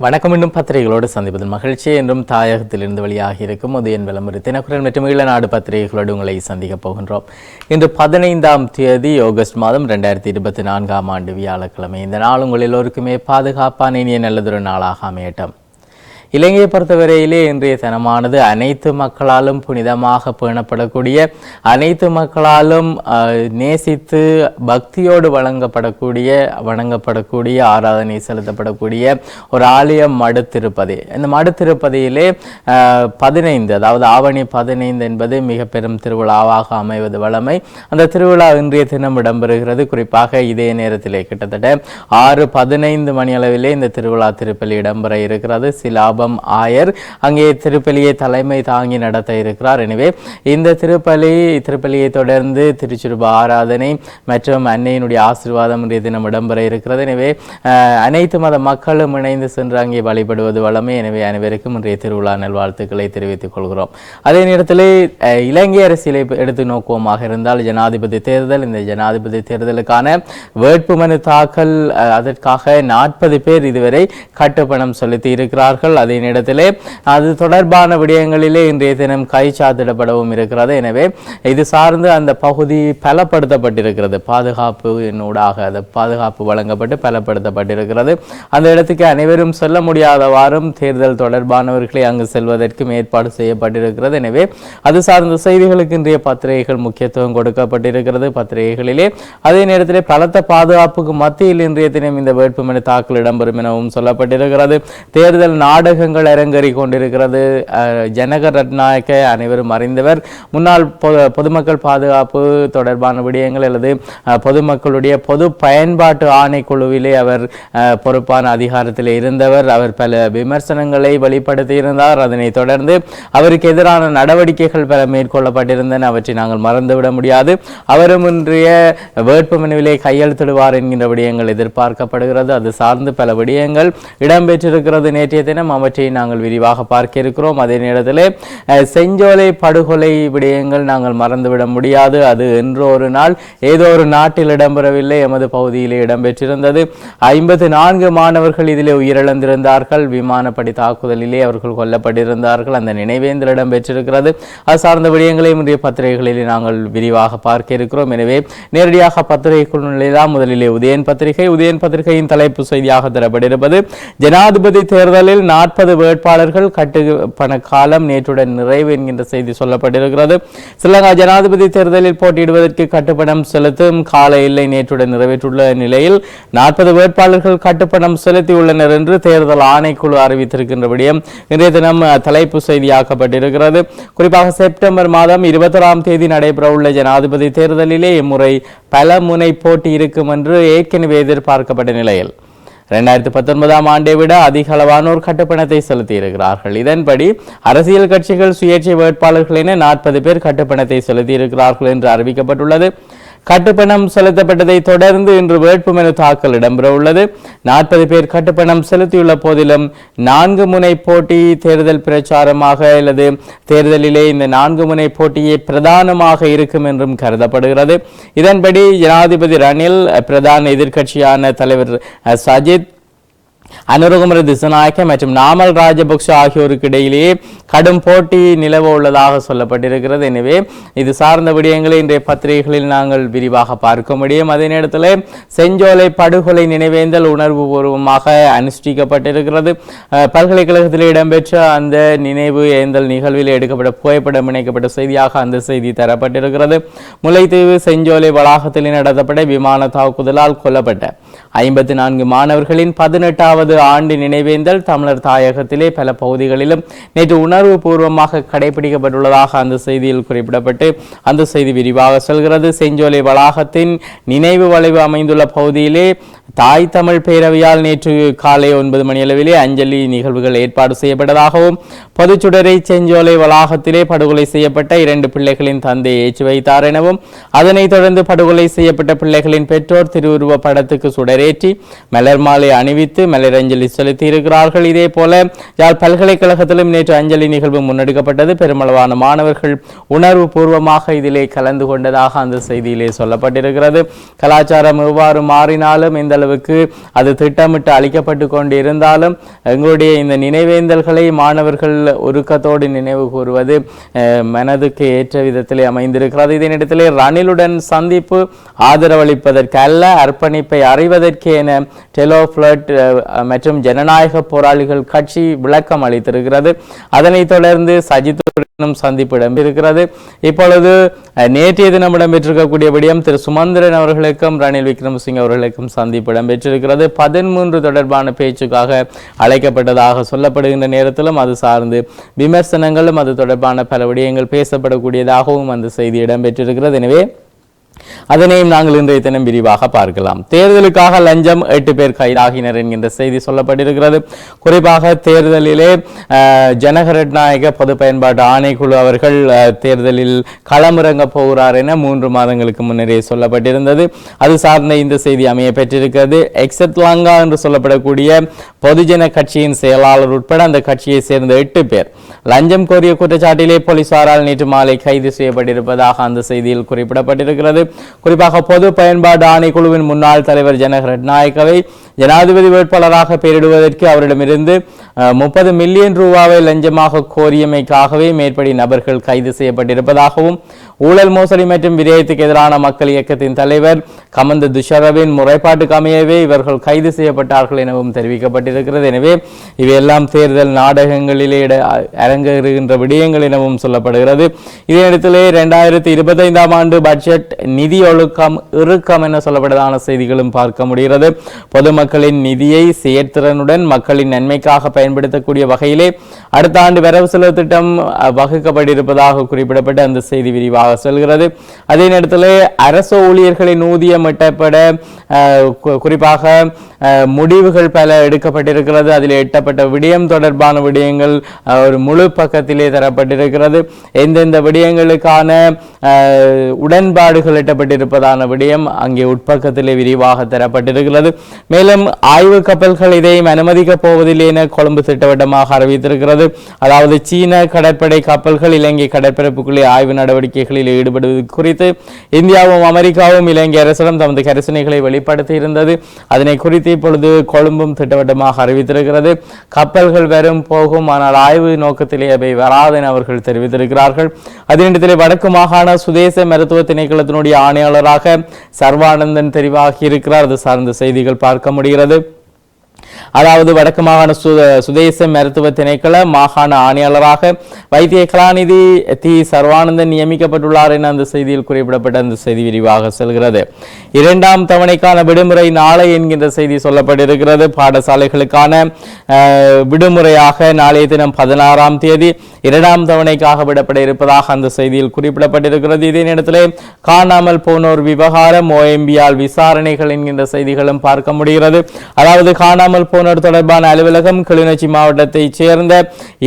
வணக்கம். இன்னும் பத்திரிகைகளோடு சந்திப்பதன் மகிழ்ச்சி. என்றும் தாயகத்திலிருந்து வெளியாக இருக்கும் உதயன் விளம்பரம் தினக்குரல் மற்றும் ஈழநாடு பத்திரிகைகளோடு உங்களை சந்திக்கப் போகின்றோம். இன்று பதினைந்தாம் தேதி ஆகஸ்ட் மாதம் ரெண்டாயிரத்தி இருபத்தி நான்காம் ஆண்டு வியாழக்கிழமை. இந்த நாள் உங்கள் எல்லோருக்குமே பாதுகாப்பான இனிய நல்லதொரு நாளாக அமையட்டும். இலங்கையை பொறுத்தவரையிலே இன்றைய தினமானது அனைத்து மக்களாலும் புனிதமாக பேணப்படக்கூடிய அனைத்து மக்களாலும் நேசித்து பக்தியோடு வழங்கப்படக்கூடிய வணங்கப்படக்கூடிய ஆராதனை செலுத்தப்படக்கூடிய ஒரு ஆலயம் மடுத்திருப்பதி. இந்த மடுத்திருப்பதியிலே பதினைந்து அதாவது ஆவணி பதினைந்து என்பது மிக பெரும் திருவிழாவாக அமைவது வழமை. அந்த திருவிழா இன்றைய தினம் இடம்பெறுகிறது. குறிப்பாக இதே நேரத்திலே கிட்டத்தட்ட ஆறு பதினைந்து மணி அளவிலே இந்த திருவிழா திருப்பலி இடம்பெற இருக்கிறது. சிலாபம் ஆயர். அங்கே திருப்பலியை தலைமை தாங்கி நடத்த இருக்கிறார். எனவே இந்த திருப்பலி திருப்பலியை தொடர்ந்து திருச்சிருபா ஆராதனை மற்றும் அன்னையினுடைய ஆசீர்வாதம் இன்றைய தினம் இடம்பெற இருக்கிறது. எனவே அனைத்து மத மக்களும் இணைந்து சென்று அங்கே வழிபடுவது வளமே எனவே அனைவருக்கும் இன்றைய திருவிழா நல்வாழ்த்துக்களை தெரிவித்துக் கொள்கிறோம். அதே நேரத்தில் இலங்கை அரசியலை எடுத்து நோக்குவோமாக இருந்தால் ஜனாதிபதி தேர்தல் இந்த ஜனாதிபதி தேர்தலுக்கான வேட்புமனு தாக்கல் அதற்காக நாற்பது பேர் இதுவரை கட்டுப்பணம் செலுத்தி இருக்கிறார்கள். அதே நேரத்திலே அது தொடர்பான விடயங்களிலே இன்றைய தினம் கை சாத்திடப்படவும் இருக்கிறது. எனவே இது சார்ந்து அந்த பகுதி பலப்படுத்தப்பட்டிருக்கிறது. பாதுகாப்பு ஊடாக அது பாதுகாப்பு வழங்கப்பட்டு பலப்படுத்தப்பட்டிருக்கிறது. அந்த இடத்துக்கு அனைவரும் செல்ல முடியாதவாறும் தேர்தல் தொடர்பானவர்களை அங்கு செல்வதற்கும் ஏற்பாடு செய்யப்பட்டிருக்கிறது. எனவே அது சார்ந்த செய்திகளுக்கு இன்றைய பத்திரிகைகள் முக்கியத்துவம் கொடுக்கப்பட்டிருக்கிறது. பத்திரிகைகளிலே அதே நேரத்திலே பலத்த பாதுகாப்புக்கு மத்தியில் இன்றைய தினம் இந்த வேட்புமனு தாக்கல் இடம்பெறும் எனவும் சொல்லப்பட்டிருக்கிறது. தேர்தல் நாடகங்கள் அரங்கேறி கொண்டிருக்கிறது. அஹ், ஜனக ரட்நாயக்க அனைவரும் அறிந்தவர். முன்னாள் பொது பொதுமக்கள் பாதுகாப்பு தொடர்பான விடயங்கள் அல்லது பொதுமக்களுடைய பொது பயன்பாட்டு ஆணைக்குழுவிலே அவர் பொறுப்பான அதிகாரத்தில் இருந்தவர். அவர் பல விமர்சனங்களை வெளிப்படுத்தியிருந்தார். அதனைத் தொடர்ந்து அவருக்கு எதிரான நடவடிக்கைகள் பல மேற்கொள்ளப்பட்டிருந்தன. அவற்றை நாங்கள் மறந்துவிட முடியாது. அவரும் இன்றைய வேட்புமனுவிலே கையெழுத்திடுவார் என்கின்ற விடயங்கள் எதிர்பார்க்கப்படுகிறது. அது சார்ந்து பல விடயங்கள் இடம்பெற்றிருக்கிறது. நேற்றைய தினம் அவற்றை நாங்கள் விரிவாக பார்க்க இருக்கிறோம். அதே நேரத்தில் செஞ்சோலை படுகொலை விடயங்கள் நாங்கள் மறந்துவிட முடியாது. அது என்றோ ஒரு நாள் ஏதோ ஒரு நாட்டில் இடம்பெறவில்லை. எமது பகுதியிலே இடம்பெற்றிருந்தது. ஐம்பத்து நான்கு மாணவர்கள் இதிலே உயிரிழந்திருந்தார்கள். விமானப்படை தாக்குதலிலே அவர்கள் கொல்லப்பட்டிருந்தார்கள். அந்த நினைவேந்தல் இடம்பெற்றிருக்கிறது. அது சார்ந்த விடயங்களையும் இன்றைய பத்திரிகைகளிலே நாங்கள் விரிவாக பார்க்க இருக்கிறோம். எனவே நேரடியாக பத்திரிகைக்குள் நுழையலாம் முதலிலே உதயன் பத்திரிகை. உதயன் பத்திரிகையின் தலைப்பு செய்தியாக தரப்பட்டிருப்பது ஜனாதிபதி தேர்தலில் நாற்பது நாற்பது வேட்பாளர்கள் கட்டுப்பண காலம் நேற்றுடன் நிறைவு என்கின்ற செய்தி சொல்லப்பட்டிருக்கிறது. ஸ்ரீலங்கா ஜனாதிபதி தேர்தலில் போட்டியிடுவதற்கு கட்டுப்பணம் செலுத்தும் கால எல்லை நேற்றுடன் நிறைவேற்றுள்ள நிலையில் நாற்பது வேட்பாளர்கள் கட்டுப்பணம் செலுத்தியுள்ளனர் என்று தேர்தல் ஆணைக்குழு அறிவித்திருக்கின்ற விடயம் இன்றைய தினம் தலைப்பு செய்தியாக்கப்பட்டிருக்கிறது. குறிப்பாக செப்டம்பர் மாதம் இருபத்தொராம் தேதி நடைபெறவுள்ள ஜனாதிபதி தேர்தலிலே இம்முறை பல முனை போட்டி இருக்கும் என்று ஏற்கனவே எதிர்பார்க்கப்பட்ட நிலையில். ரெண்டாயிரத்தி பத்தொன்பதாம் ஆண்டை விட அதிக அளவானோர் கட்டுப்பணத்தை செலுத்தியிருக்கிறார்கள். இதன்படி அரசியல் கட்சிகள் சுயேட்சை வேட்பாளர்கள் என நாற்பது பேர் கட்டுப்பணத்தை செலுத்தியிருக்கிறார்கள் என்று அறிவிக்கப்பட்டுள்ளது. கட்டுப்பணம் செலுத்தப்பட்டதை தொடர்ந்து இன்று வேட்புமனு தாக்கல் இடம்பெற உள்ளது நாற்பது பேர் கட்டுப்பணம் செலுத்தியுள்ள போதிலும் நான்கு முனை போட்டி தேர்தல் பிரச்சாரமாக அல்லது தேர்தலிலே இந்த நான்கு முனை போட்டியே பிரதானமாக இருக்கும் என்றும் கருதப்படுகிறது. இதன்படி ஜனாதிபதி ரணில் பிரதான எதிர்க்கட்சியான தலைவர் சஜித் அனுரகுமர திசநாயக்க மற்றும் நாமல் ராஜபக்ஷ ஆகியோருக்கு இடையிலேயே கடும் போட்டி நிலவ உள்ளதாக சொல்லப்பட்டிருக்கிறது. எனவே இது சார்ந்த விடயங்களை இன்றைய பத்திரிகைகளில் நாங்கள் விரிவாக பார்க்க முடியும். அதே நேரத்தில் செஞ்சோலை படுகொலை நினைவேந்தல் உணர்வுபூர்வமாக அனுஷ்டிக்கப்பட்டிருக்கிறது. பல்கலைக்கழகத்தில் இடம்பெற்ற அந்த நினைவு ஏந்தல் நிகழ்வில் எடுக்கப்பட்ட புகைப்படம் இணைக்கப்பட்ட செய்தியாக அந்த செய்தி தரப்பட்டிருக்கிறது. முல்லைத்தீவு செஞ்சோலை வளாகத்தில் நடத்தப்பட்ட விமான தாக்குதலால் கொல்லப்பட்ட ஐம்பத்தி நான்கு மாணவர்களின் பதினெட்டாவது ஆண்டு நினைவேந்தல் தமிழர் தாயகத்திலே பல பகுதிகளிலும் நேற்று உணர்வு பூர்வமாக கடைபிடிக்கப்பட்டுள்ளதாக அந்த செய்தியில் குறிப்பிடப்பட்டு அந்த செய்தி விரிவாக செல்கிறது. செஞ்சோலை வளாகத்தின் நினைவு வளைவு அமைந்துள்ள பகுதியிலே தாய் தமிழ் பேரவையால் நேற்று காலை ஒன்பது மணி அளவிலே அஞ்சலி நிகழ்வுகள் ஏற்பாடு செய்யப்பட்டதாகவும் பொதுச்சுடரை செஞ்சோலை வளாகத்திலே படுகொலை செய்யப்பட்ட இரண்டு பிள்ளைகளின் தந்தை ஏற்றி வைத்தார் எனவும் அதனைத் தொடர்ந்து படுகொலை செய்யப்பட்ட பிள்ளைகளின் பெற்றோர் திருவுருவ படத்துக்கு சுடர் மலரேற்றி மலர் மாலை அணிவித்து மலரஞ்சலி செலுத்தி இருக்கிறார்கள் இதே போல யாழ் பல்கலைக்கழகத்திலும் நேற்று அஞ்சலி நிகழ்வு முன்னெடுக்கப்பட்டது. பெருமளவான மாணவர்கள் உணர்வு பூர்வமாக இதிலே கலந்து கொண்டதாக அந்த செய்தியிலே சொல்லப்பட்டிருக்கிறது. கலாச்சாரம் எவ்வாறு மாறினாலும் இந்த அளவுக்கு அது திட்டமிட்டு அளிக்கப்பட்டு கொண்டு இருந்தாலும் எங்களுடைய இந்த நினைவேந்தல்களை மாணவர்கள் ஒருக்கத்தோடு நினைவு கூறுவது மனதுக்கு ஏற்ற விதத்திலே அமைந்திருக்கிறது. இதனிடத்திலே ரணிலுடன் சந்திப்பு ஆதரவளிப்பதற்கல்ல அர்ப்பணிப்பை அறிவதற்கு என டெலோ ஃபிளட் மற்றும் ஜனநாயக போராளிகள் கட்சி விளக்கம் அளித்திருக்கிறது. அதனைத் தொடர்ந்து சஜித் சந்திப்பு இடம்பெற்றிருக்கிறது இப்பொழுது நேற்றைய தினம் இடம்பெற்றிருக்கக்கூடிய விடயம் திரு சுமந்திரன் அவர்களுக்கும் ரணில் விக்ரமசிங்க அவர்களுக்கும் சந்திப்பு இடம்பெற்றிருக்கிறது பதிமூன்று தொடர்பான பேச்சுக்காக அழைக்கப்பட்டதாக சொல்லப்படுகின்ற நேரத்திலும் அது சார்ந்து விமர்சனங்களும் அது தொடர்பான பல விடயங்கள் பேசப்படக்கூடியதாகவும் அந்த செய்தி இடம்பெற்றிருக்கிறது. எனவே அதனையும் நாங்கள் இன்றைய தினம் விரிவாக பார்க்கலாம். தேர்தலுக்காக லஞ்சம் எட்டு பேர் கைதாகினர் என்கின்ற செய்தி சொல்லப்பட்டிருக்கிறது. குறிப்பாக தேர்தலிலே ஜனகரட்நாயக பொது பயன்பாட்டு ஆணைக்குழு அவர்கள் தேர்தலில் களமிறங்க போகிறார் என மூன்று மாதங்களுக்கு முன்னரே சொல்லப்பட்டிருந்தது. அது சார்ந்த இந்த செய்தி அமைய பெற்றிருக்கிறது. எக்ஸட் என்று சொல்லப்படக்கூடிய பொதுஜன கட்சியின் செயலாளர் உட்பட அந்த கட்சியை சேர்ந்த எட்டு பேர். லஞ்சம் கோரிய குற்றச்சாட்டிலே போலீசாரால் நேற்று மாலை கைது செய்யப்பட்டிருப்பதாக அந்த செய்தியில் குறிப்பிடப்பட்டிருக்கிறது. குறிப்பாக பொது பயன்பாடு ஆணைக்குழுவின் முன்னாள் தலைவர் ஜனக ரட்நாயக்கவை ஜனாதிபதி வேட்பாளராக பெயரிடுவதற்கு அவரிடமிருந்து முப்பது மில்லியன் ரூபாவை லஞ்சமாக கோரியமைக்காகவே மேற்படி நபர்கள் கைது செய்யப்பட்டிருப்பதாகவும் ஊழல் மோசடி மற்றும் விரயத்துக்கு எதிரான மக்கள் இயக்கத்தின் தலைவர் கமந்த துஷரவின் முறைப்பாட்டுக்கு அமையவே இவர்கள் கைது செய்யப்பட்டார்கள் எனவும் தெரிவிக்கப்பட்டிருக்கிறது. எனவே இவையெல்லாம் தேர்தல் நாடகங்களிலே அரங்கேறுகின்ற விடயங்கள் எனவும் சொல்லப்படுகிறது. இதே இடத்திலே இரண்டாயிரத்தி இருபத்தைந்தாம் ஆண்டு பட்ஜெட் நிதி ஒழுக்கம் இறுக்கம் என சொல்லப்பட்டதான செய்திகளும் பார்க்க முடிகிறது. பொதுமக்களின் நிதியை செயற்திறனுடன் மக்களின் நன்மைக்காக பயன்படுத்தக்கூடிய வகையிலே அடுத்த ஆண்டு வரவு செலவு திட்டம் வகுக்கப்பட்டிருப்பதாக குறிப்பிடப்பட்ட அந்த செய்தி விரிவாக செல்கிறது. அதே நேரத்தில் அரசு ஊழியர்களின் ஊதியம் எட்டப்பட குறிப்பாக முடிவுகள் பல எடுக்கப்பட்டிருக்கிறது. அதில் எட்டப்பட்ட விடயம் தொடர்பான விடயங்கள் ஒரு முழு பக்கத்திலே தரப்பட்டிருக்கிறது. எந்தெந்த விடயங்களுக்கான உடன்பாடுகள் எட்டப்பட்டிருப்பதான விடயம் அங்கே உட்பக்கத்திலே விரிவாக தரப்பட்டிருக்கிறது. மேலும் ஆய்வு கப்பல்கள் இதையும் அனுமதிக்கப் போவதில்லை என கொழும்பு திட்டவட்டமாக அறிவித்திருக்கிறது. அதாவது சீன கடற்படை கப்பல்கள் இலங்கை கடற்பரப்புக்குள்ளே ஆய்வு நடவடிக்கைகளில் ஈடுபடுவது குறித்து இந்தியாவும் அமெரிக்காவும் இலங்கை அரசிடம் தமது கரிசனைகளை வெளிப்படுத்தி இருந்தது அதனை குறித்து இப்பொழுது கொழும்பும் திட்டவட்டமாக அறிவித்திருக்கிறது. கப்பல்கள் வரும் போகும் ஆனால் ஆய்வு நோக்கத்திலே அவை வராது என அவர்கள் தெரிவித்திருக்கிறார்கள். அதே வடக்கு மாகாண சுதேச மருத்துவ திணைக்களத்தினுடைய ஆணையாளராக சர்வானந்தன் தெரிவாகி இருக்கிறார் அது சார்ந்த செய்திகள் பார்க்க முடிகிறது. அதாவது வடக்கு மாகாண சு சுதேச மருத்துவ திணைக்கள மாகாண ஆணையாளராக வைத்திய கலாநிதி தி சர்வானந்தன் நியமிக்கப்பட்டுள்ளார் என அந்த செய்தியில் குறிப்பிடப்பட்ட அந்த செய்தி விரிவாக செல்கிறது. இரண்டாம் தவணைக்கான விடுமுறை நாளை என்கின்ற செய்தி சொல்லப்பட்டிருக்கிறது. பாடசாலைகளுக்கான விடுமுறையாக நாளைய தினம் பதினாறாம் தேதி இரண்டாம் தவணைக்காக விடப்பட இருப்பதாக அந்த செய்தியில் குறிப்பிடப்பட்டிருக்கிறது. இதே நேரத்திலே காணாமல் போனோர் விவகாரம் ஓஎம்பியால் விசாரணைகள் என்கின்ற செய்திகளும் பார்க்க முடிகிறது. அதாவது காணாமல் போனர் தொடர்பான அலுவலகம் கிளிநொச்சி மாவட்டத்தைச் சேர்ந்த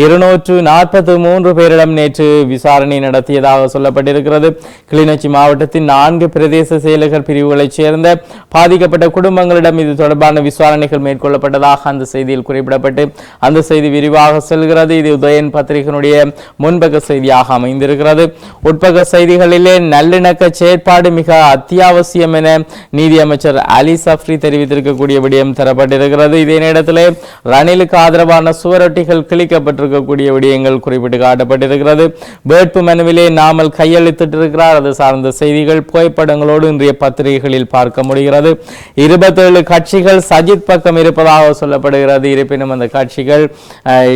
இருநூற்று நாற்பத்தி மூன்று பேரிடம் நேற்று விசாரணை நடத்தியதாக சொல்லப்பட்டிருக்கிறது. கிளிநொச்சி மாவட்டத்தின் நான்கு பிரதேச செயலகர் பிரிவுகளைச் சேர்ந்த பாதிக்கப்பட்ட குடும்பங்களிடம் இது தொடர்பான விசாரணைகள் மேற்கொள்ளப்பட்டதாக அந்த செய்தியில் குறிப்பிடப்பட்டு அந்த செய்தி விரிவாக செல்கிறது. இது உதயன் பத்திரிகையினுடைய முன்பக்க செய்தியாக அமைந்திருக்கிறது. உட்பக செய்திகளிலே நல்லிணக்க செயற்பாடு மிக அத்தியாவசியம் என நீதியமைச்சர் அலி சஃப்ரி தெரிவித்திருக்கக்கூடிய விடயம் தரப்பட்டிருக்கிறது. இது நேரத்திலே ரணிலுக்கு ஆதரவான சுவரொட்டிகள் கிழிக்கப்பட்டிருக்கக்கூடிய விடயங்கள் குறிப்பிட்டு காட்டப்பட்டிருக்கிறது. வேட்பு மனுவிலே நாமல் கையளித்திட்டிருக்கிறார். அது சார்ந்த செய்திகள் புகைப்படங்களோடு இன்றைய பத்திரிகைகளில் பார்க்க முடிகிறது. இருபத்தேழு கட்சிகள் சஜித் பக்கம் இருப்பதாக சொல்லப்படுகிறது. இருப்பினும் அந்த கட்சிகள்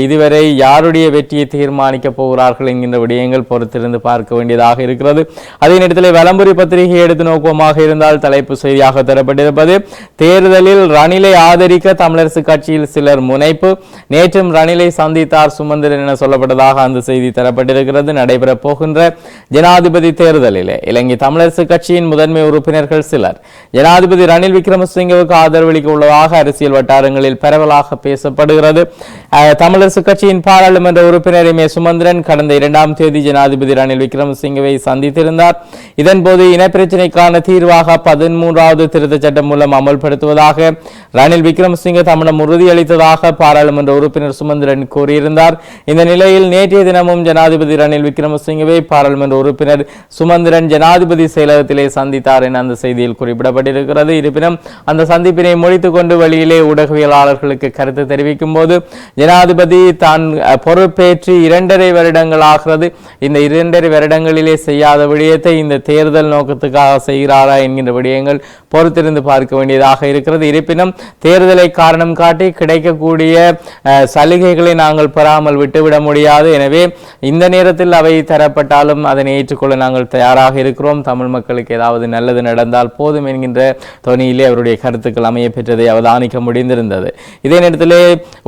இதுவரை யாருடைய வெற்றியை தீர்மானிக்க போகிறார்கள் என்கின்ற விடயங்கள் பொறுத்திருந்து பார்க்க வேண்டியதாக இருக்கிறது. அதே நேரத்தில் வலம்புரி பத்திரிகை எடுத்து நோக்கமாக இருந்தால் தலைப்பு செய்தியாக தரப்பட்டிருப்பது தேர்தலில் ரணிலை ஆதரிக்க தமிழர் தமிழரசு கட்சியில் சிலர் முனைப்பு. நேற்றும் ரணிலை சந்தித்தார் சுமந்திரன் என சொல்லப்பட்டதாக அந்த செய்தி தரப்பட்டிருக்கிறது. நடைபெறப் போகின்ற ஜனாதிபதி தேர்தலிலே இலங்கை தமிழரசு கட்சியின் முதன்மை உறுப்பினர்கள் சிலர். ஜனாதிபதி ரணில் விக்ரமசிங்கவுக்கு ஆதரவளிக்க உள்ளதாக அரசியல் வட்டாரங்களில் பரவலாக பேசப்படுகிறது. அஹ், தமிழரசு கட்சியின் பாராளுமன்ற உறுப்பினர் எம். ஏ. சுமந்திரன் கடந்த இரண்டாம் தேதி ஜனாதிபதி ரணில் விக்ரமசிங்கவை சந்தித்திருந்தார். இதன்போது இனப்பிரச்சினைக்கான தீர்வாக பதிமூன்றாவது திருத்த சட்டம் மூலம் அமல்படுத்துவதாக ரணில் விக்ரமசிங்க தம்மிடம் உறுதியளித்ததாக பாராளுமன்ற உறுப்பினர் சுமந்திரன் கூறியிருந்தார். இந்த நிலையில் நேற்றைய தினமும் ஜனாதிபதி ரணில் விக்ரமசிங்கவை பாராளுமன்ற உறுப்பினர் சுமந்திரன் ஜனாதிபதி செயலகத்திலே சந்தித்தார் என அந்த செய்தியில் குறிப்பிடப்பட்டிருக்கிறது. இருப்பினும் அந்த சந்திப்பினை முடித்துக் கொண்டு வெளியிலே ஊடகவியலாளர்களுக்கு கருத்து தெரிவிக்கும் போது ஜனாதிபதி தான் பொறுப்பேற்று இரண்டரை வருடங்கள் ஆகிறது. இந்த இரண்டரை வருடங்களிலே செய்யாத விடயத்தை இந்த தேர்தல் நோக்கத்துக்காக செய்கிறாரா என்கின்ற விடயங்கள் பொறுத்திருந்து பார்க்க வேண்டியதாக இருக்கிறது. இருப்பினும் தேர்தலை காரணம் காரணம் காட்டி கிடைக்கக்கூடிய சலுகைகளை நாங்கள் பெறாமல் விட்டுவிட முடியாது. எனவே இந்த நேரத்தில் அவை தரப்பட்டாலும் அதனை ஏற்றுக்கொள்ள நாங்கள் தயாராக இருக்கிறோம். தமிழ் மக்களுக்கு ஏதாவது நல்லது நடந்தால் போதும் என்கின்ற தொனியிலே அவருடைய கருத்துக்கள் அமைய பெற்றதை அவதானிக்க முடிந்திருந்தது. இதே நேரத்திலே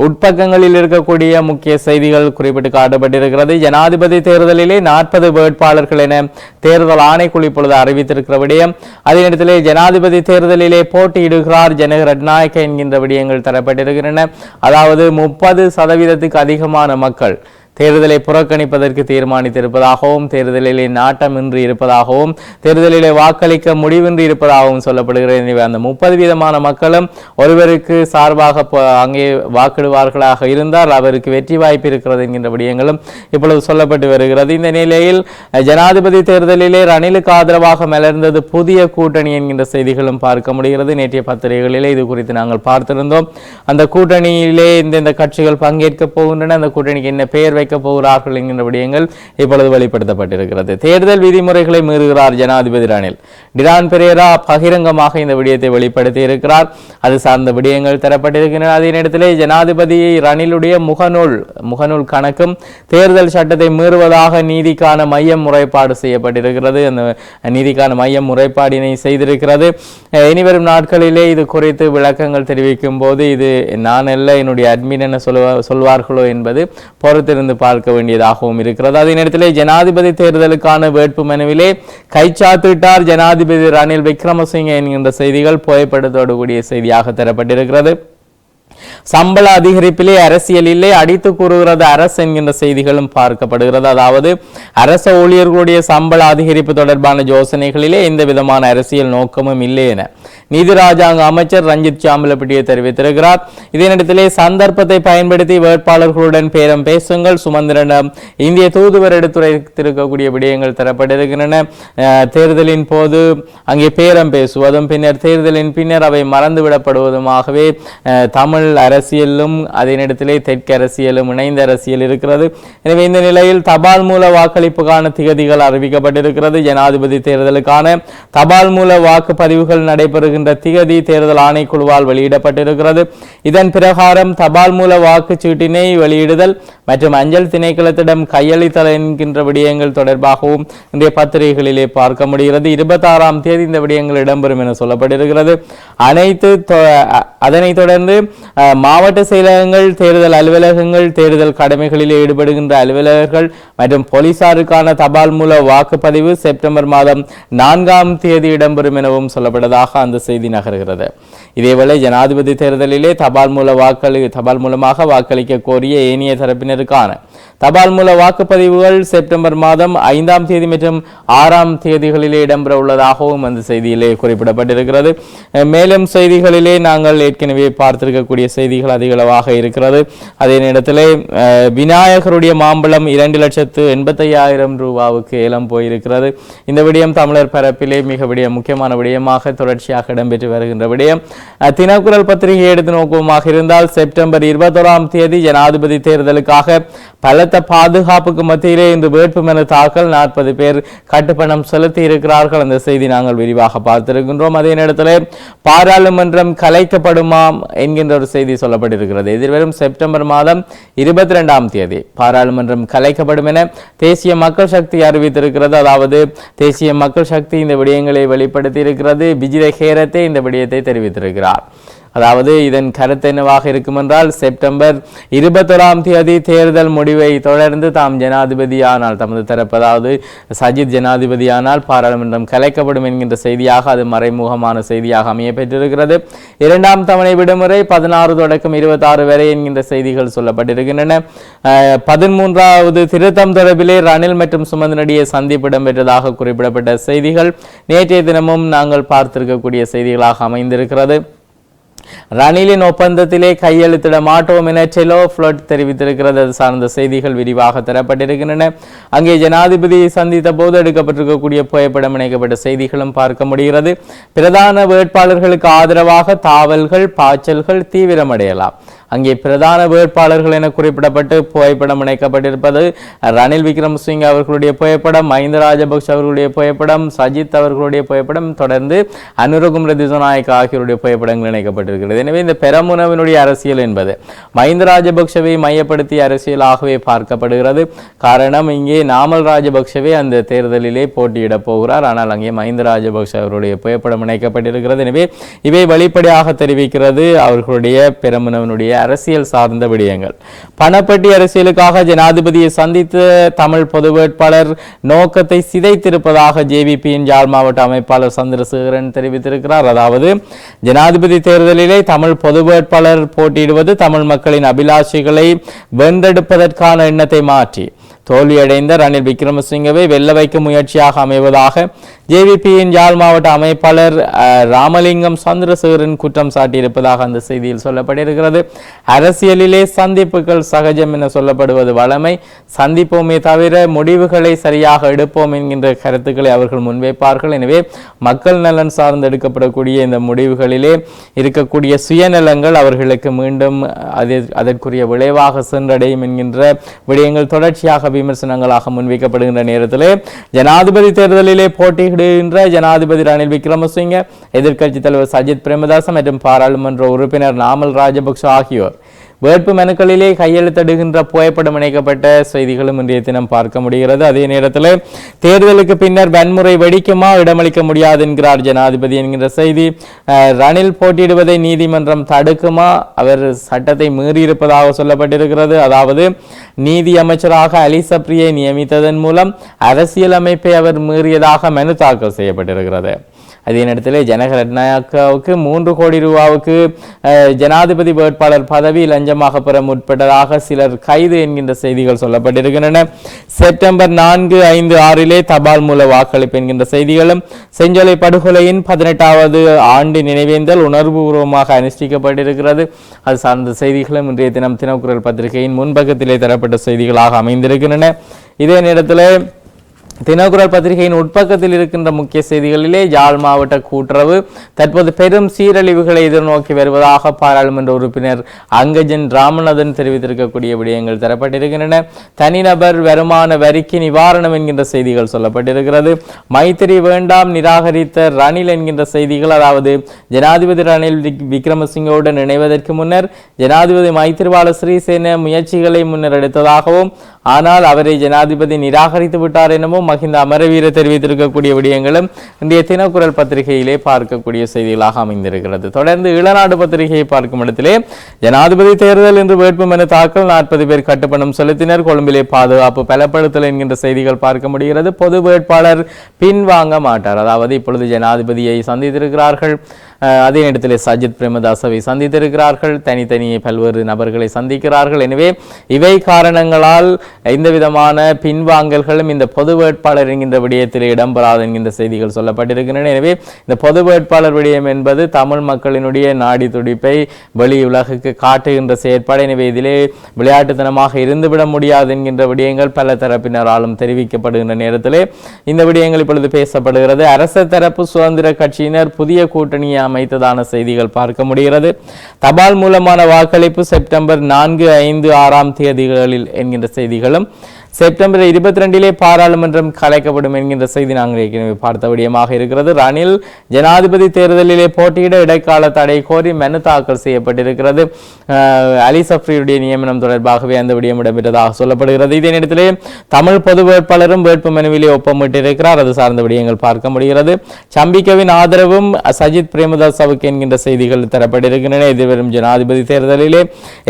உட்பக்கங்களில் இருக்கக்கூடிய முக்கிய செய்திகள் குறிப்பிட்டு காட்டப்பட்டிருக்கிறது. ஜனாதிபதி தேர்தலிலே நாற்பது வேட்பாளர்கள் என தேர்தல் ஆணைக்குழு இப்பொழுது அறிவித்திருக்கிற விடயம். அதே நேரத்திலே ஜனாதிபதி தேர்தலிலே போட்டியிடுகிறார் ஜனக ரட்நாயக்க என்கின்ற விடயங்கள் தரப்பட்டிருக்கின்றன. அதாவது முப்பது சதவீதத்துக்கு அதிகமான மக்கள் தேர்தலை புறக்கணிப்பதற்கு தீர்மானித்திருப்பதாகவும் தேர்தலிலே நாட்டமின்றி இருப்பதாகவும் தேர்தலிலே வாக்களிக்க முடிவின்றி இருப்பதாகவும் சொல்லப்படுகிறது. எனவே அந்த முப்பது வீதமான மக்களும் ஒருவருக்கு சார்பாக அங்கே வாக்கிடுவார்களாக இருந்தால் அவருக்கு வெற்றி வாய்ப்பு இருக்கிறது என்கின்ற விடயங்களும் இப்பொழுது சொல்லப்பட்டு வருகிறது. இந்த நிலையில் ஜனாதிபதி தேர்தலிலே ரணிலுக்கு ஆதரவாக மலர்ந்தது புதிய கூட்டணி என்கின்ற செய்திகளும் பார்க்க முடிகிறது. நேற்றைய பத்திரிகைகளிலே இது குறித்து நாங்கள் பார்த்திருந்தோம். அந்த கூட்டணியிலே இந்தந்த கட்சிகள் பங்கேற்க போகின்றன. அந்த கூட்டணிக்கு என்ன பெயர் வைக்க போகிறார்கள் என்கின்ற விடயங்கள் இப்பொழுது வெளிப்படுத்தப்பட்டிருக்கிறது. தேர்தல் விதிமுறைகளை மீறுகிறார் ஜனாதிபதி ரணில். டிரான் பெரேரா பகிரங்கமாக இந்த விடயத்தை வெளிப்படுத்தி இருக்கிறார் அது சார்ந்த விடயங்கள் தரப்பட்டிருக்கின்றன. அதே நேரத்திலே ஜனாதிபதி ரணிலுடைய முகநூல் முகநூல் கணக்கும் தேர்தல் சட்டத்தை மீறுவதாக நீதிக்கான மையம் முறைப்பாடு செய்யப்பட்டிருக்கிறது. அந்த நீதிக்கான மையம் முறைப்பாடினை செய்திருக்கிறது. இனிவரும் நாட்களிலே இது குறித்து விளக்கங்கள் தெரிவிக்கும் போது இது நான் அல்ல என்னுடைய அட்மின் என சொல்வார்களோ என்பது பொறுத்திருந்து பார்க்க வேண்டியதாகவும் இருக்கிறது. அதே நேரத்தில் ஜனாதிபதி தேர்தலுக்கான வேட்பு மனுவிலே கைச்சாத்திட்டார் ஜனாதிபதி ரணில் விக்ரமசிங்க என்கின்ற செய்திகள் புகைப்படத்தோடு கூடிய செய்தியாக தரப்பட்டிருக்கிறது. சம்பள அதிகரிப்பிலே அரசியல் இல்லை அடித்து கூறுகிறது அரசு என்கின்ற செய்திகளும் பார்க்கப்படுகிறது. அதாவது அரச ஊழியர்களுடைய சம்பள அதிகரிப்பு தொடர்பான யோசனைகளிலே எந்த விதமான அரசியல் நோக்கமும் இல்லை என நீதி ராஜாங்க அமைச்சர் ரஞ்சித் சாம்பலப்பட்டியை தெரிவித்திருக்கிறார். இதனிடத்திலே சந்தர்ப்பத்தை பயன்படுத்தி வேட்பாளர்களுடன் பேரம் பேசுங்கள். சுமந்திரனிடம் இந்திய தூதுவர் எடுத்துரைத்திருக்கக்கூடிய விடயங்கள் தரப்பட்டிருக்கின்றன. தேர்தலின் போது அங்கே பேரம் பேசுவதும் பின்னர் தேர்தலின் பின்னர் அவை மறந்துவிடப்படுவதுமாகவே தமிழ் தமிழ் அரசியலும் அதே நேரத்திலே தெற்கு அரசியலும் இணைந்த அரசியல் இருக்கிறது. எனவே இந்த நிலையில் தபால் மூல வாக்களிப்புக்கான திகதிகள் அறிவிக்கப்பட்டிருக்கிறது. ஜனாதிபதி தேர்தலுக்கான தபால் மூல வாக்குப்பதிவுகள் நடைபெறுகின்ற திகதி தேர்தல் ஆணைக்குழுவால் வெளியிடப்பட்டிருக்கிறது. இதன் பிரகாரம் தபால் மூல வாக்குச்சீட்டினை வெளியிடுதல் மற்றும் அஞ்சல் திணைக்களத்திடம் கையளித்தல் என்கின்ற விடயங்கள் தொடர்பாகவும் இன்றைய பத்திரிகைகளிலே பார்க்க முடிகிறது. இருபத்தாறாம் தேதி இந்த விடயங்கள் இடம்பெறும் என சொல்லப்பட்டிருக்கிறது. அனைத்து அதனைத் தொடர்ந்து மாவட்ட செயலகங்கள் தேர்தல் அலுவலகங்கள் தேர்தல் கடமைகளில் ஈடுபடுகின்ற அலுவலகர்கள் மற்றும் போலீசாருக்கான தபால் மூல வாக்குப்பதிவு செப்டம்பர் மாதம் நான்காம் தேதி இடம்பெறும் எனவும் சொல்லப்பட்டதாக அந்த செய்தி நகர்கிறது. இதேவேளை ஜனாதிபதி தேர்தலிலே தபால் மூல வாக்களி தபால் மூலமாக வாக்களிக்க கோரிய ஏனைய தரப்பினருக்கான தபால் மூல வாக்குப்பதிவுகள் செப்டம்பர் மாதம் ஐந்தாம் தேதி மற்றும் ஆறாம் தேதிகளிலே இடம்பெற உள்ளதாகவும் அந்த செய்தியிலே குறிப்பிடப்பட்டிருக்கிறது. மேலும் செய்திகளிலே நாங்கள் ஏற்கனவே பார்த்திருக்கக்கூடிய செய்திகள் அதிகளவாக இருக்கிறது. அதே நேரத்திலே விநாயகருடைய மாம்பழம் இரண்டு லட்சத்து எண்பத்தையாயிரம் ரூபாவுக்கு ஏலம் போயிருக்கிறது. இந்த விடயம் தமிழர் பரப்பிலே மிக விடயம் முக்கியமான விடயமாக தொடர்ச்சியாக இடம்பெற்று வருகின்ற விடயம். தினக்குரல் பத்திரிகை எடுத்து நோக்கமாக இருந்தால் செப்டம்பர் இருபத்தோராம் தேதி ஜனாதிபதி தேர்தலுக்காக பலத்த பாதுகாப்புக்கு மத்தியிலே இன்று வேட்புமனு தாக்கல். நாற்பது பேர் கட்டுப்பணம் செலுத்தி இருக்கிறார்கள் அந்த செய்தி நாங்கள் விரிவாக பார்த்திருக்கின்றோம். அதே நேரத்தில் பாராளுமன்றம் கலைக்கப்படுமாம் என்கின்ற ஒரு செய்தி சொல்லப்பட்டிருக்கிறது. எதிர்வரும் செப்டம்பர் மாதம் இருபத்தி ரெண்டாம் தேதி பாராளுமன்றம் கலைக்கப்படும் என தேசிய மக்கள் சக்தி அறிவித்திருக்கிறது. அதாவது தேசிய மக்கள் சக்தி இந்த விடயங்களை வெளிப்படுத்தி இருக்கிறது விஜித ஹேரத்தை இந்த விடயத்தை தெரிவித்திருக்கிறார். அதாவது இதன் கருத்து என்னவாக இருக்கும் என்றால் செப்டம்பர் இருபத்தொராம் தேதி தேர்தல் முடிவை தொடர்ந்து தாம் ஜனாதிபதியானால் தமது தரப்பு அதாவது சஜித் ஜனாதிபதியானால் பாராளுமன்றம் கலைக்கப்படும் என்கின்ற செய்தியாக அது மறைமுகமான செய்தியாக அமைய பெற்றிருக்கிறது இரண்டாம் தவணை விடுமுறை பதினாறு தொடக்கம் இருபத்தாறு வரை என்கின்ற செய்திகள் சொல்லப்பட்டிருக்கின்றன. பதிமூன்றாவது திருத்தம் தொடர்பிலே ரணில் மற்றும் சுமந்தனடியே சந்திப்பு இடம்பெற்றதாக குறிப்பிடப்பட்ட செய்திகள். நேற்றைய தினமும் நாங்கள் பார்த்திருக்கக்கூடிய செய்திகளாக அமைந்திருக்கிறது. ரணிலின் ஒப்பந்தத்திலே கையெழுத்திட மாட்டோம் என செலோ ஃப்ளட் தெரிவித்திருக்கிறது. அது சார்ந்த செய்திகள் விரிவாக தரப்பட்டிருக்கின்றன. அங்கே ஜனாதிபதியை சந்தித்த போது எடுக்கப்பட்டிருக்கக்கூடிய புகைப்படம் இணைக்கப்பட்ட செய்திகளும் பார்க்க முடிகிறது. பிரதான வேட்பாளர்களுக்கு ஆதரவாக தாவல்கள் பாய்ச்சல்கள் தீவிரமடையலாம். அங்கே பிரதான வேட்பாளர்கள் என குறிப்பிடப்பட்டு புகைப்படம் இணைக்கப்பட்டிருப்பது. ரணில் விக்ரமசிங்க அவர்களுடைய புகைப்படம் மஹிந்த ராஜபக்ஷ அவர்களுடைய புகைப்படம் சஜித் அவர்களுடைய புகைப்படம் தொடர்ந்து அனுரகும் ரதிசநாயக் ஆகியோருடைய புகைப்படங்கள் இணைக்கப்பட்டிருக்கிறது. எனவே இந்த பெரமுனவினுடைய அரசியல் என்பது மஹிந்த ராஜபக்ஷவை மையப்படுத்திய அரசியலாகவே பார்க்கப்படுகிறது. காரணம் இங்கே நாமல் ராஜபக்ஷவே அந்த தேர்தலிலே போட்டியிடப் போகிறார். ஆனால் அங்கே மஹிந்த ராஜபக்ஷ அவருடைய புகைப்படம் இணைக்கப்பட்டிருக்கிறது. எனவே இவை வெளிப்படையாக தெரிவிக்கிறது அவர்களுடைய பெரமுனவனுடைய அரசியல் சார்ந்த விடயங்கள். பணப்பட்டி அரசியலுக்காக ஜனாதிபதியை சந்தித்து தமிழ் பொது வேட்பாளர் நோக்கத்தை சிதைத்திருப்பதாக ஜேவிபியின் யாழ் மாவட்ட அமைப்பாளர் சந்திரசேகரன் தெரிவித்திருக்கிறார். அதாவது ஜனாதிபதி தேர்தலிலே தமிழ் பொது வேட்பாளர் போட்டியிடுவது தமிழ் மக்களின் அபிலாஷைகளை வென்றெடுப்பதற்கான எண்ணத்தை மாற்றி தோல்வியடைந்த ரணில் விக்ரமசிங்கவை வெல்ல வைக்கும் முயற்சியாக அமைவதாக ஜேவிபியின் யாழ் மாவட்ட அமைப்பாளர் ராமலிங்கம் சந்திரசேகரன் குற்றம் சாட்டியிருப்பதாக அந்த செய்தியில் சொல்லப்பட்டிருக்கிறது. அரசியலிலே சந்திப்புகள் சகஜம் என சொல்லப்படுவது வளமை சந்திப்போமே தவிர முடிவுகளை சரியாக எடுப்போம் என்கின்ற கருத்துக்களை அவர்கள் முன்வைப்பார்கள். எனவே மக்கள் நலன் சார்ந்து எடுக்கப்படக்கூடிய இந்த முடிவுகளிலே இருக்கக்கூடிய சுயநலங்கள் அவர்களுக்கு மீண்டும் அதற்குரிய விளைவாக சென்றடையும் என்கின்ற விடயங்கள் தொடர்ச்சியாக விமர்சனங்களாக முன்வைக்கப்படுகின்ற நேரத்தில் ஜனாதிபதி தேர்தலிலே போட்டியிடுகின்ற ஜனாதிபதி ரணில் விக்ரமசிங்க எதிர்க்கட்சித் தலைவர் சஜித் பிரேமதாச மற்றும் பாராளுமன்ற உறுப்பினர் நாமல் ராஜபக்ஷ ஆகியோர். வேட்பு மனுக்களிலே கையெழுத்திடுகின்ற புகைப்படம் இணைக்கப்பட்ட செய்திகளும் இன்றைய தினம் பார்க்க முடிகிறது. அதே நேரத்தில் தேர்தலுக்கு பின்னர் வன்முறை வெடிக்குமா இடமளிக்க முடியாது என்கிறார் ஜனாதிபதி என்கின்ற செய்தி. ரணில் போட்டியிடுவதை நீதிமன்றம் தடுக்குமா? அவர் சட்டத்தை மீறியிருப்பதாக சொல்லப்பட்டிருக்கிறது. அதாவது நீதி அமைச்சராக அலி சப்ரியை நியமித்ததன் மூலம் அரசியலமைப்பை அவர் மீறியதாக மனு தாக்கல் செய்யப்பட்டிருக்கிறது. அதே நேரத்தில் ஜனகரட்னாயக்காவுக்கு மூன்று கோடி ரூபாவுக்கு ஜனாதிபதி வேட்பாளர் பதவி லஞ்சமாக பெற முற்பட்டதாக சிலர் கைது என்கின்ற செய்திகள் சொல்லப்பட்டிருக்கின்றன. செப்டம்பர் நான்கு ஐந்து ஆறிலே தபால் மூல வாக்களிப்பு என்கின்ற செய்திகளும் செஞ்சொலை படுகொலையின் பதினெட்டாவது ஆண்டு நினைவேந்தல் உணர்வுபூர்வமாக அனுஷ்டிக்கப்பட்டிருக்கிறது. அது சார்ந்த செய்திகளும் இன்றைய தினம் தினக்குரல் பத்திரிகையின் முன்பக்கத்திலே தரப்பட்ட செய்திகளாக அமைந்திருக்கின்றன. இதே நேரத்தில் தினகுரல் பத்திரிகையின் உட்பக்கத்தில் இருக்கின்ற முக்கிய செய்திகளிலே யாழ் மாவட்ட கூட்டுறவு தற்போது பெரும் சீரழிவுகளை எதிர்நோக்கி வருவதாக பாராளுமன்ற உறுப்பினர் அங்கஜன் ராமநாதன் தெரிவித்திருக்கக்கூடிய விடயங்கள் தரப்பட்டிருக்கின்றன. தனிநபர் வருமான வரிக்கு நிவாரணம் என்கின்ற செய்திகள் சொல்லப்பட்டிருக்கிறது. மைத்திரி வேண்டாம் நிராகரித்த ரணில் என்கின்ற செய்திகள் அதாவது ஜனாதிபதி ரணில் விக்- விக்ரமசிங்கவுடன் இணைவதற்கு முன்னர் ஜனாதிபதி மைத்திரிபால சிறிசேன முயற்சிகளை முன்னர் எடுத்ததாகவும் ஆனால் அவரை ஜனாதிபதி நிராகரித்து விட்டார் எனவும் மஹிந்த அமரவீர தெரிவித்திருக்கக்கூடிய விடயங்களும் இன்றைய தினக்குரல் பத்திரிகையிலே பார்க்கக்கூடிய செய்திகளாக அமைந்திருக்கிறது. தொடர்ந்து இளநாடு பத்திரிகையை பார்க்கும் இடத்திலே ஜனாதிபதி தேர்தல் என்று வேட்புமனு தாக்கல் நாற்பது பேர் கட்டுப்பணம் செலுத்தினர் கொழும்பிலே பாதுகாப்பு பலப்படுத்தல் என்கின்ற செய்திகள் பார்க்க முடிகிறது. பொது வேட்பாளர் பின்வாங்க மாட்டார். அதாவது இப்பொழுது ஜனாதிபதியை சந்தித்திருக்கிறார்கள். அதே நேரத்தில் சஜித் பிரேமதாசவை சந்தித்திருக்கிறார்கள். தனித்தனி பல்வேறு நபர்களை சந்திக்கிறார்கள். எனவே இவை காரணங்களால் இந்த விதமான பின்வாங்கல்களும் இந்த பொது வேட்பாளர் என்கின்ற விடயத்தில் இடம்பெறாது என்கின்ற செய்திகள் சொல்லப்பட்டிருக்கின்றன. எனவே இந்த பொது வேட்பாளர் விடயம் என்பது தமிழ் மக்களினுடைய நாடி துடிப்பை வெளி உலகுக்கு காட்டுகின்ற செயற்பாடு. எனவே இதிலே விளையாட்டுத்தனமாக இருந்துவிட முடியாது என்கின்ற விடயங்கள் பல தரப்பினராலும் தெரிவிக்கப்படுகின்ற நேரத்திலே இந்த விடயங்கள் இப்பொழுது பேசப்படுகிறது. அரச தரப்பு சுதந்திர கட்சியினர் புதிய கூட்டணியை அமைத்ததான செய்திகள் பார்க்க முடிகிறது. தபால் மூலமான வாக்களிப்பு செப்டம்பர் நான்கு ஐந்து ஆறாம் தேதிகளில் என்கின்ற செய்திகளும் செப்டம்பர் இருபத்தி ரெண்டிலே பாராளுமன்றம் கலைக்கப்படும் என்கின்ற செய்தி நாங்கள் ஏற்கனவே பார்த்த விடயமாக இருக்கிறது. ரணில் ஜனாதிபதி தேர்தலிலே போட்டியிட இடைக்கால தடை கோரி மனு தாக்கல் செய்யப்பட்டிருக்கிறது. அலி சஃப்ரியுடைய நியமனம் தொடர்பாகவே அந்த விடயம் இடம்பெற்றதாக சொல்லப்படுகிறது. இதே நேரத்திலே தமிழ் பொது வேட்பாளரும் வேட்பு மனுவிலே ஒப்பமிட்டிருக்கிறார். அது சார்ந்த விடயங்கள் பார்க்க முடிகிறது. சம்பிக்கவின் ஆதரவும் சஜித் பிரேம பிரேமதாசவுக்கு என்கின்ற செய்திகள் தரப்பட்டிருக்கின்றன. எதிர்வரும் ஜனாதிபதி தேர்தலிலே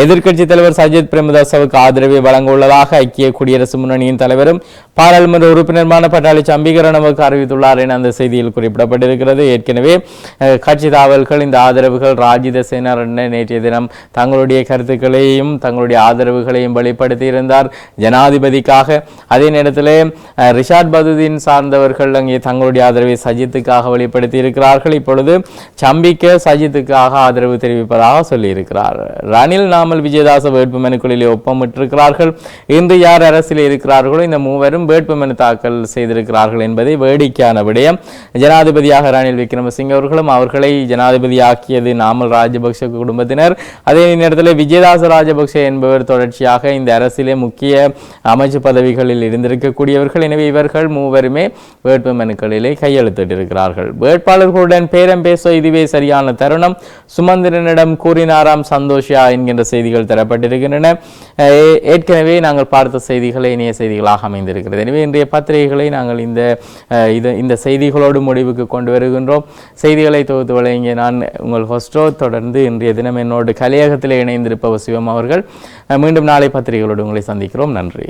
எதிர்க்கட்சி தலைவர் சஜித் பிரேமதாசவுக்கு ஆதரவை வழங்க உள்ளதாக ஐக்கிய குடியரசு முன்னணியின் தலைவரும் பாராளுமன்ற உறுப்பினருமான பட்டாளி சம்பிகரணவுக்கு அறிவித்துள்ளார் என அந்த செய்தியில் குறிப்பிடப்பட்டிருக்கிறது. ஏற்கனவே கட்சி தாவல்கள் இந்த ஆதரவுகள் ராஜித சேனர் நேற்றைய தினம் தங்களுடைய கருத்துக்களையும் தங்களுடைய ஆதரவுகளையும் வெளிப்படுத்தியிருந்தார். ஜனாதிபதிக்காக அதே நேரத்திலே ரிஷாட் பதுதீன் சார்ந்தவர்கள் அங்கே தங்களுடைய ஆதரவை சஜித்துக்காக வெளிப்படுத்தி இருக்கிறார்கள் இப்பொழுது சம்பிக்க சஜித்துக்காக ஆதரவு தெரிவிப்பதாக சொல்லியிருக்கிறார். ரணில் நாமல் விஜயதாச வேட்பு மனுக்களிலே ஒப்பமிட்டிருக்கிறார்கள். இன்று யார் அரசில் இருக்கிறார்களோ இந்த மூவரும் வேட்பு மனு தாக்கல் செய்திருக்கிறார்கள் என்பதை வேடிக்கையான விடயம். ஜனாதிபதியாக ரணில் விக்ரமசிங்க அவர்களும் அவர்களை ஜனாதிபதியாக்கியது நாமல் ராஜபக்ஷ குடும்பத்தினர். அதே நேரத்தில் விஜயதாச ராஜபக்ஷ என்பவர் தொடர்ச்சியாக இந்த அரசிலே முக்கிய அமைச்சு பதவிகளில் இருந்திருக்கக்கூடியவர்கள். எனவே இவர்கள் மூவருமே வேட்பு மனுக்களிலே கையெழுத்திட்டிருக்கிறார்கள். வேட்பாளர்களுடன் பேரம் பேச இதுவே சரியான தருணம். சுமந்திரனிடம் கூறினாராம் சந்தோஷியா என்கின்ற செய்திகள் தரப்பட்டிருக்கின்றன. ஏற்கனவே நாங்கள் பார்த்த செய்திகளை இணைய செய்திகளாக அமைந்திருக்கிறது. எனவே இன்றைய பத்திரிகைகளை நாங்கள் இந்த இது இந்த செய்திகளோடு முடிவுக்கு கொண்டு வருகின்றோம். செய்திகளை தொகுத்து வழங்கிய நான் உங்கள் ஹோஸ்டோ தொடர்ந்து இன்றைய தினம் என்னோடு கலையகத்தில் இணைந்திருப்பவர் சிவம் அவர்கள். மீண்டும் நாளை பத்திரிகைகளோடு உங்களை சந்திக்கிறோம். நன்றி.